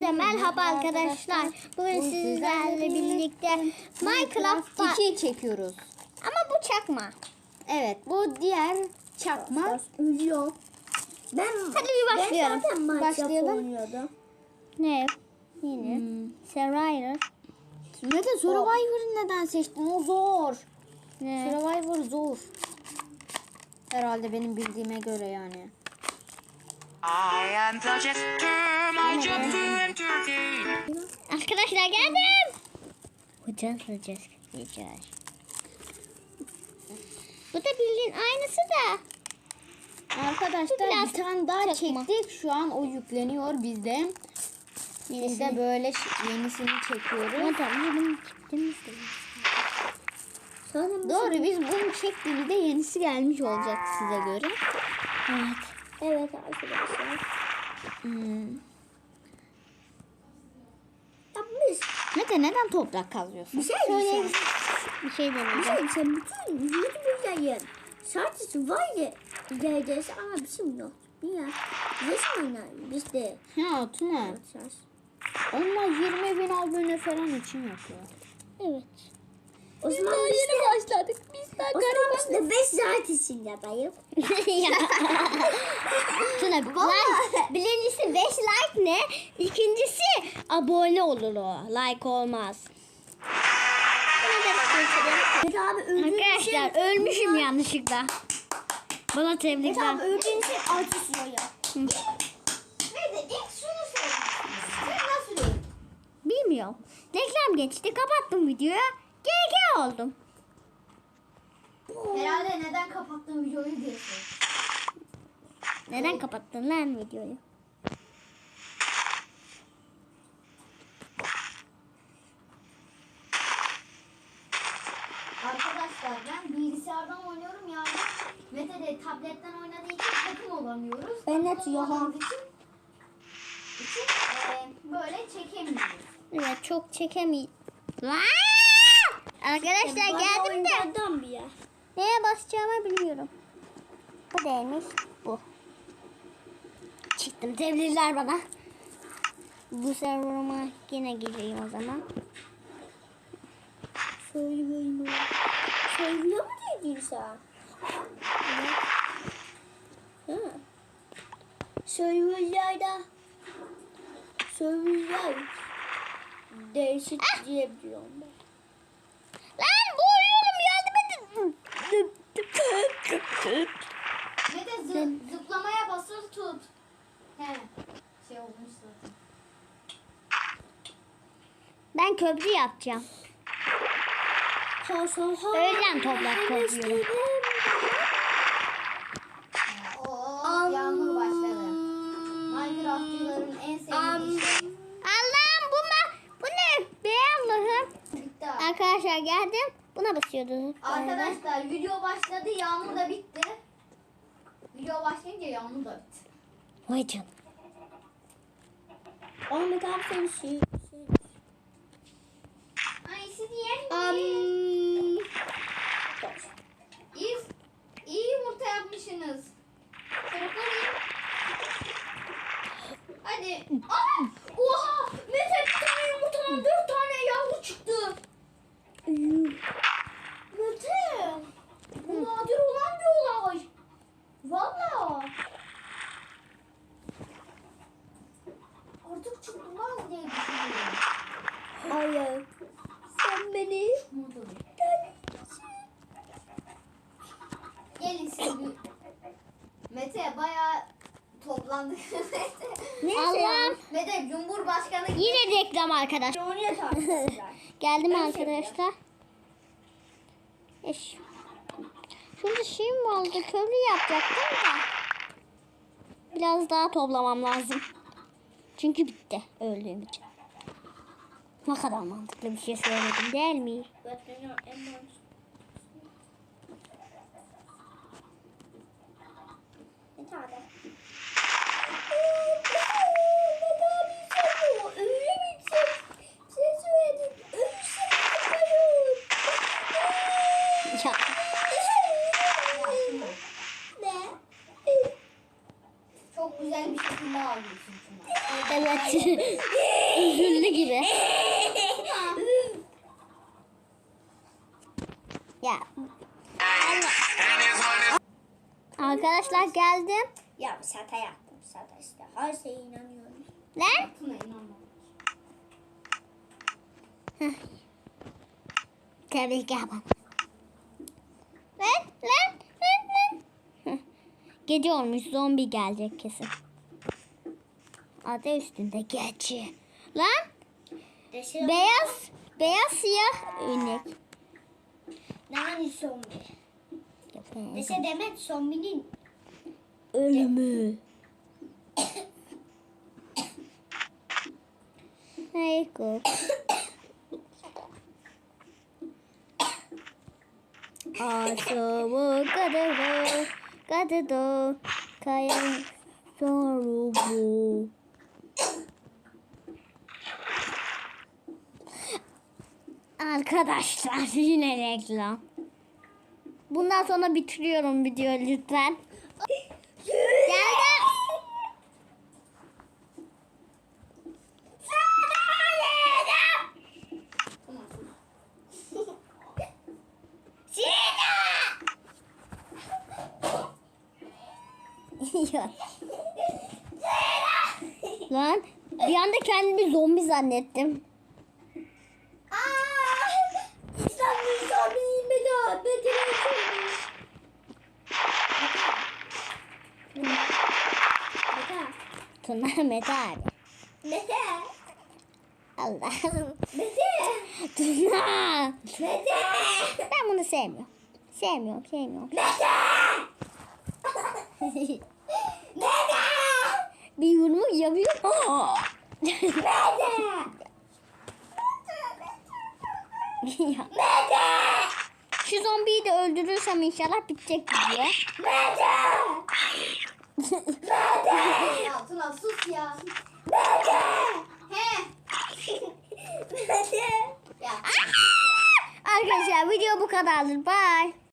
Merhaba arkadaşlar. Bugün sizlerle birlikte Minecraft var. 2 çekiyoruz. Ama bu çakma. Evet bu diğer çakma. Ölüyor. Ben Hadi bir başlayalım. Ben zaten Minecraft Başlayalım. oynuyordum. Ne? Yine. Hmm. Survivor. Neden Survivor'ı neden seçtin? O zor. Ne? Survivor zor. Herhalde benim bildiğime göre yani. I am the Arkadaşlar geldim. Hocam hocam diyeceğiz. Bu da bildiğin aynısı da. Arkadaşlar Biraz bir tane daha çakma. çektik. Şu an o yükleniyor bizde. Biz de böyle yenisini çekiyoruz. Sonra bu- Doğru biz bunu çektiğimizde yenisi gelmiş olacak size göre. Evet. Evet arkadaşlar. Hmm. Ya biz Mete neden toprak kazıyorsun? bir şey Söyle. diyeceğim. Bir şey Bir deneyeceğim. şey diyeceğim. Bütün YouTuber'ların sadece var ya derecesi ama bizim yok. Niye? Resim oynayın biz de Ha Tuna. yapacağız. Onlar 20 bin abone falan için yapıyor. Evet. O zaman biz de, başladık. Biz daha o zaman biz de 5 bayım. Tuna like, birincisi 5 like ne? İkincisi abone olur o. Like olmaz. Abi öldüğün şey. Arkadaşlar ölmüşüm yanlışlıkla. Bana tebrikler. abi öldüğün şey acı ya. Ne de ilk şunu söyle. Bilmiyorum. Reklam geçti. Kapattım videoyu. GG oldum. Herhalde neden kapattın videoyu diye Neden kapattın lan videoyu? Arkadaşlar ben bilgisayardan oynuyorum yani. Mete de tabletten oynadığı için takım olamıyoruz. Ben Yahan. olamadığı için, için e, böyle çekemiyoruz. Evet çok çekemeyim. Arkadaşlar geldim de bir ya. Neye basacağımı bilmiyorum. Bu değilmiş. Bu. Çıktım. Tebrikler bana. Bu serverıma yine gireyim o zaman. Söylüyorum. Söylüyor mu dedin sen? Ha. Söylüyorlar. Söylüyorlar. Değişik diyebiliyorum ben. Mete zı- zıplamaya basılı tut. He. Şey olmuş zaten. Ben köprü yapacağım. Öğlen toprak topluyorum. Oo, yağmur başladı. Minecraftçıların en sevdiği şey. Allah'ım bu bu ne? Be Allah'ım. Arkadaşlar geldim. Buna basıyordunuz. Arkadaşlar video başladı yağmur da bitti. Video başlayınca yağmur da bitti. Vay canına. Ahmet abi sen şey. şey. Ay siz yer Am. İyi, iyi yumurta yapmışsınız. Çocuklar Hadi. Aa! Oha! Mete bir tane yumurtadan dört tane yavru çıktı. Mete! Bu nadir olan bir olay. Valla. Artık çıkmaz diye düşünüyorum. Hayır. Sen beni. Gelin siz bir... Mete bayağı toplandık. Mete. Allah'ım. Mete Cumhurbaşkanı Yine reklam arkadaş. Oraya tartıştılar. Geldim arkadaşlar. Eş. Şurada şey mi oldu? Köprü yapacaktım da. Biraz daha toplamam lazım. Çünkü bitti öldüğüm için. Ne kadar mantıklı bir şey söyledim değil mi? Bekleniyor en mantıklı. Ya. Ne? çok güzel bir şekilde alıyorsun. Evet. Üzüldü gibi. Ya arkadaşlar geldim. ya sata yaptım sata işte. Her şeye inanıyorum. Lan. Buna inanmam. Tabii ki bana. Lan lan lan lan. Heh. Gece olmuş zombi gelecek kesin. Adı üstünde gece. Lan Deşe beyaz beyaz siyah inek. Nani zombi? Yapayım. Deşe demek zombinin Ölümü. Hey kok. Aşağı kadar kadar kayan soru bu. Arkadaşlar yine reklam. Bundan sonra bitiriyorum videoyu lütfen. Ya. Lan bir anda kendimi zombi zannettim. İslam'ın zombinin beda bedeli Meta. Tuna Mete abi. Mete. Allah'ım. Mete. Tuna. Mete. Ben bunu sevmiyorum. Sevmiyorum, sevmiyorum. bir yumruk yapıyor. Ya. Şu zombiyi de öldürürsem inşallah bitecek video. Ya Tuna sus ya. He. Mete. Ya. Arkadaşlar video bu kadardır. Bye.